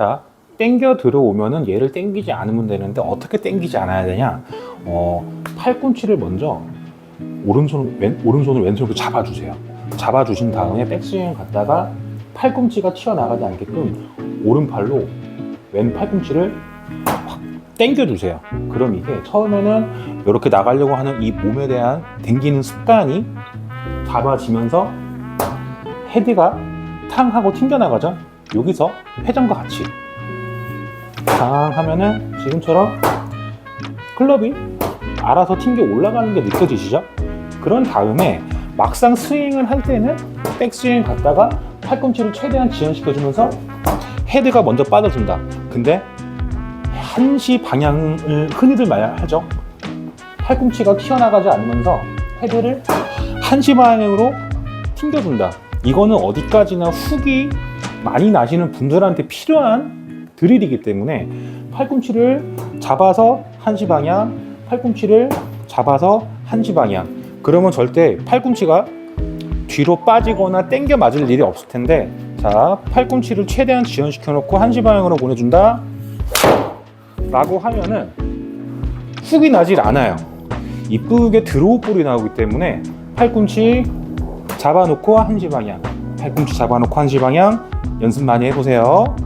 자, 땡겨 들어오면은 얘를 땡기지 않으면 되는데 어떻게 땡기지 않아야 되냐? 어, 팔꿈치를 먼저 오른손 왼 오른손을 왼손으로 잡아주세요. 잡아주신 다음에 백스윙 갔다가 팔꿈치가 튀어나가지 않게끔 오른팔로 왼 팔꿈치를 확 당겨주세요. 그럼 이게 처음에는 이렇게 나가려고 하는 이 몸에 대한 당기는 습관이 잡아지면서 헤드가 탕 하고 튕겨나가죠. 여기서 회전과 같이 탕 하면은 지금처럼 클럽이 알아서 튕겨 올라가는 게 느껴지시죠? 그런 다음에 막상 스윙을 할 때는 백스윙 갔다가 팔꿈치를 최대한 지연시켜주면서 헤드가 먼저 빠져준다. 근데 한시 방향을 흔히들 말하죠. 팔꿈치가 튀어나가지 않으면서 헤드를 한시 방향으로 튕겨준다. 이거는 어디까지나 훅이 많이 나시는 분들한테 필요한 드릴이기 때문에 팔꿈치를 잡아서 한시 방향, 팔꿈치를 잡아서 한시 방향. 그러면 절대 팔꿈치가 뒤로 빠지거나 당겨 맞을 일이 없을 텐데 자 팔꿈치를 최대한 지연시켜 놓고 한시 방향으로 보내준다? 라고 하면은 훅이 나질 않아요. 이쁘게 드로우 볼이 나오기 때문에 팔꿈치 잡아놓고 한시 방향 팔꿈치 잡아놓고 한시 방향 연습 많이 해보세요